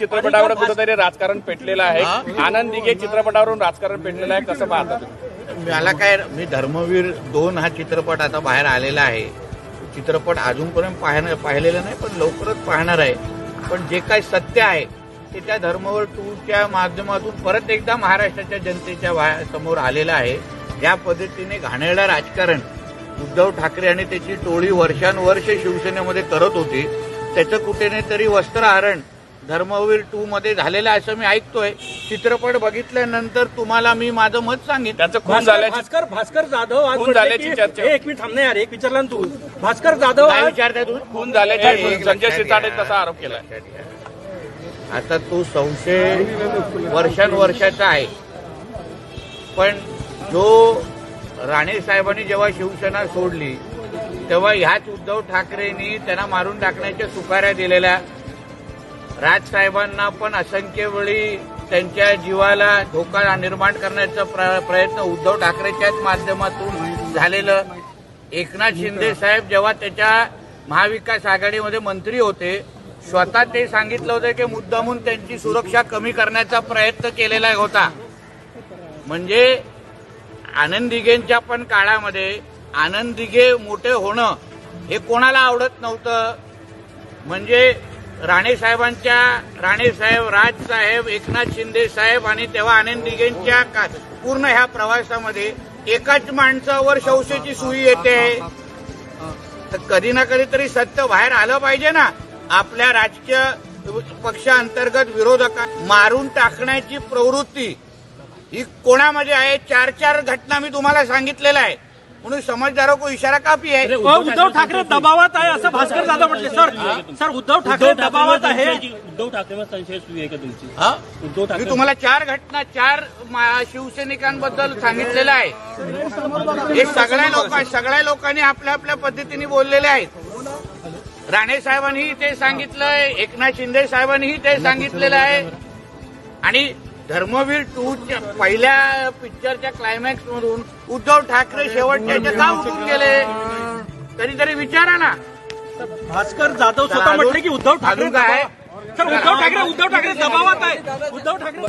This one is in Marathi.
चित्रपटावर कुठेतरी राजकारण पेटलेलं आहे. आनंद दिघे चित्रपटावरून राजकारण पेटलेलं आहे कसं पाहता तुम्ही? मला काय मी धर्मवीर दोन हा चित्रपट आता बाहेर आलेला आहे. चित्रपट अजूनपर्यंत पाहणं पाहिलेला नाही पण लवकरच पाहणार आहे. पण जे काही सत्य आहे ते त्या धर्मवीर टूच्या माध्यमातून परत एकदा महाराष्ट्राच्या जनतेच्या समोर आलेलं आहे. ज्या पद्धतीने घाणेरडं राजकारण उद्धव ठाकरे आणि त्याची टोळी वर्षानुवर्ष शिवसेनेमध्ये करत होती. त्याचं कुठे नाही तरी वस्त्रहरण धर्मवीर टू मध्ये झालेलं असं मी ऐकतोय. चित्रपट बघितल्यानंतर तुम्हाला मी माझं मत सांगितलं त्यांचं खून भास्कर झाल्याची भास्कर भास्कर जाधव आज खून म्हटले झाल्याची की- चर्चा. एक मिनिट थांबणे यार एक विचारला ना तू. भास्कर जाधव काय आज विचारताय तुम्ही? खून झाल्याचा संजय शिरसाटे. तसा आरोप केलाय. घ्या. आता तो संशय वर्षानुवर्षाचा आहे. पण जो राणे साहेबांनी जेव्हा शिवसेना सोडली तेव्हा ह्याच उद्धव ठाकरेंनी त्यांना मारून टाकण्याच्या सुपाऱ्या दिलेल्या राजसाहेबांना पण असंख्य वेळी त्यांच्या जीवाला धोका निर्माण करण्याचा प्र- प्रयत्न उद्धव ठाकरेच्याच माध्यमातून झालेलं. एकनाथ शिंदे साहेब जेव्हा त्याच्या महाविकास आघाडीमध्ये मंत्री होते स्वतः ते सांगितलं होतं की मुद्दामून त्यांची सुरक्षा कमी करण्याचा प्रयत्न केलेला होता. म्हणजे आनंद दिघेंच्या पण काळामध्ये आनंद दिघे मोठे होणं हे कोणाला आवडत नव्हतं. म्हणजे राणे साहेबांच्या राणे साहेब राज साहेब एकनाथ शिंदे साहेब आणि तेव्हा आनंद दिघेंच्या का- पूर्ण ह्या प्रवासामध्ये एकाच माणसावर शौसेची सुई येते. तर कधी ना कधी तरी सत्य बाहेर आलं पाहिजे ना. आपल्या राजकीय पक्षांतर्गत विरोधका मारून टाकण्याची प्रवृत्ती ही कोणामध्ये आहे? चार चार घटना मी तुम्हाला सांगितलेल्या आहे म्हणून समजदारों को इशारा काफी आहे उद्धव ठाकरे दबावात आहे असं भास्कर जाधव म्हटले. सर सर उद्धव ठाकरे दबावात आहे. उद्धव ठाकरेवर संशय सुरू आहे का तुमची? हा? उद्धव ठाकरे तुम्हाला चार घटना चार शिवसैनिकांबद्दल सांगितलेलं आहे. हे सगळ्या लोक सगळ्या लोकांनी आपल्या आपल्या पद्धतीने बोललेले आहेत. राणे साहेबांनीही ते सांगितलंय एकनाथ शिंदे साहेबांनीही ते सांगितलेलं आहे. आणि धर्मवीर टू पहिल्या पिक्चरच्या क्लायमॅक्स मधून उद्धव ठाकरे शेवटच्या का उठून गेले? कधीतरी विचारा ना भास्कर जाधव स्वतः म्हटले की उद्धव ठाकरे काय? सर उद्धव ठाकरे उद्धव ठाकरे दबावात आहे. उद्धव ठाकरे